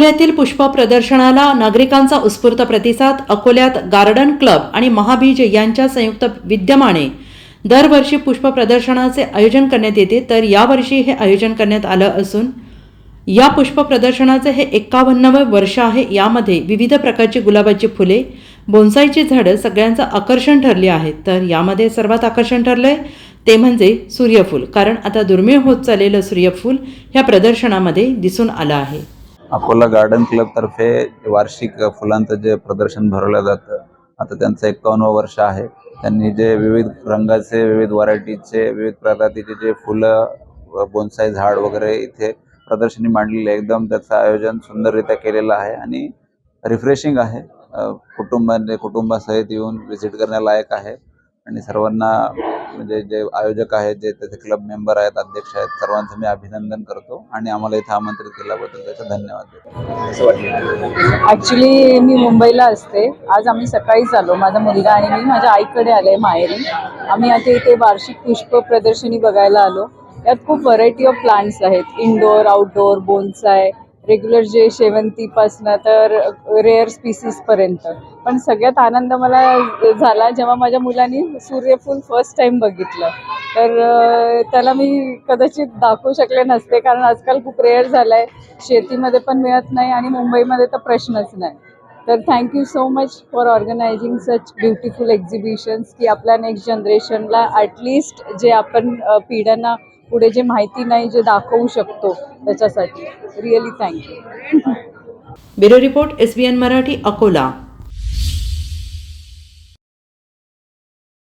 अकोल्यातील पुष्प प्रदर्शनाला नागरिकांचा उत्स्फूर्त प्रतिसाद अकोल्यात गार्डन क्लब आणि महाबीज यांच्या संयुक्त विद्यमाने दरवर्षी पुष्प प्रदर्शनाचे आयोजन करण्यात येते. तर यावर्षी हे आयोजन करण्यात आलं असून या पुष्प प्रदर्शनाचे हे एक्कावन्नवे वर्ष आहे. यामध्ये विविध प्रकारची गुलाबाची फुले बोन्साईची झाडं सगळ्यांचं आकर्षण ठरली आहेत. तर यामध्ये सर्वात आकर्षण ठरलंय ते म्हणजे सूर्यफूल. कारण आता दुर्मिळ होत चाललेलं सूर्यफूल ह्या प्रदर्शनामध्ये दिसून आलं आहे. अकोला गार्डन क्लबतर्फे वार्षिक फुलांचं जे प्रदर्शन भरवलं जातं आता त्यांचं एकावन्न वर्ष आहे त्यांनी जे विविध रंगाचे विविध व्हरायटीचे विविध प्रजातीचे जे फुलं बोनसाई झाड वगैरे इथे प्रदर्शनी मांडलेले आहे. एकदम त्याचं आयोजन सुंदररित्या केलेलं आहे आणि रिफ्रेशिंग आहे कुटुंबाने कुटुंबासहित येऊन व्हिजिट करण्यालायक आहे आणि सर्वांना म्हणजे जे आयोजक आहेत जे त्याचे क्लब मेंबर आहेत अध्यक्ष आहेत सर्वांचं मी अभिनंदन करतो आणि आम्हाला इथं आमंत्रित केल्याबद्दल त्याचा धन्यवाद ॲक्च्युली मी मुंबईला असते. आज आम्ही सकाळीच आलो. माझा मुलगा आणि मी माझ्या आईकडे आले माहेरी आम्ही आता इथे वार्षिक पुष्प प्रदर्शनी बघायला आलो. यात खूप व्हरायटी ऑफ प्लांट्स आहेत. इनडोअर आउटडोअर बोन्साय रेग्युलर जे शेवंतीपासनं तर रेअर स्पीसीसपर्यंत पण सगळ्यात आनंद मला झाला जेव्हा माझ्या मुलांनी सूर्यफूल फर्स्ट टाईम बघितलं. तर त्याला मी कदाचित दाखवू शकले नसते कारण आजकाल खूप रेअर झालं आहे शेतीमध्ये पण मिळत नाही आणि मुंबईमध्ये तर प्रश्नच नाही. तर thank you so much for organising such beautiful exhibitions की आपल्या नेक्स्ट जनरेशनला ॲटलिस्ट जे आपण पिढ्यांना पुढे जे माहिती नाही जे दाखवू शकतो त्याच्यासाठी. Really thank you bureau report S B N Marathi Akola.